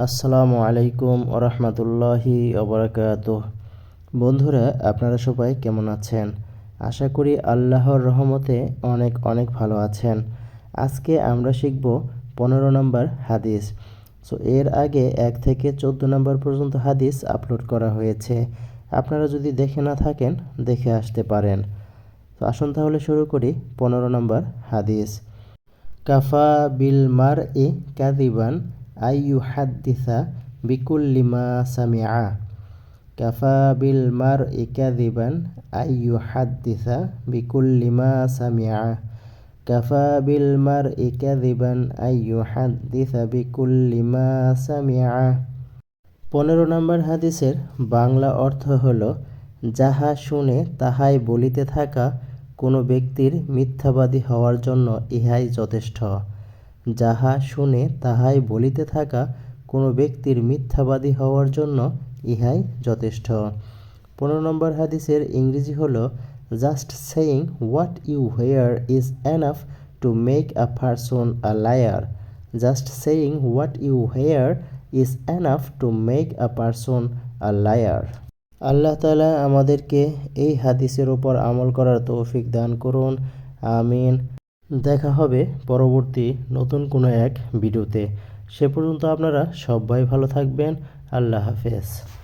আসসালামু আলাইকুম ওরহমতুল্লাহি ওবরাকাত বন্ধুরা, আপনারা সবাই কেমন আছেন? আশা করি আল্লাহর রহমতে অনেক অনেক ভালো আছেন। আজকে আমরা শিখব পনেরো নম্বর হাদিস। সো এর আগে এক থেকে চোদ্দ নম্বর পর্যন্ত হাদিস আপলোড করা হয়েছে। আপনারা যদি দেখে না থাকেন, দেখে আসতে পারেন। তো, আসুন তাহলে শুরু করি পনেরো নম্বর হাদিস। কাফা বিল মার ই কাদিবান আইয়ু হাদ্দিসা বিকুল্লি মা সামিআ কাফা বিল মার ই কাদিবান আইয়ু হাদ্দিসা বিকুল্লি মা সামিআ কাফা বিল মার ই কাদিবান আইয়ু হাদ্দিসা বিকুল্লি মা সামিআ পনেরো নম্বর হাদিসের বাংলা অর্থ হল, যাহা শুনে তাহাই বলিতে থাকা কোনো ব্যক্তির মিথ্যাবাদী হওয়ার জন্য ইহাই যথেষ্ট। যাহা শুনে তাহাই বলিতে থাকা কোনো ব্যক্তির মিথ্যাবাদী হওয়ার জন্য ইহাই যথেষ্ট। পনেরো নম্বর হাদিসের ইংরেজি হল, just saying what you hear is enough to make a person a liar. Just saying what you hear is enough to make a person a liar. Allah তালা আমাদেরকে এই হাদিসের ওপর আমল করার তৌফিক দান করুন। আমিন। দেখা হবে পরবর্তী নতুন কোনো এক ভিডিওতে। সে পর্যন্ত আপনারা সবাই ভালো থাকবেন। আল্লাহ হাফেজ।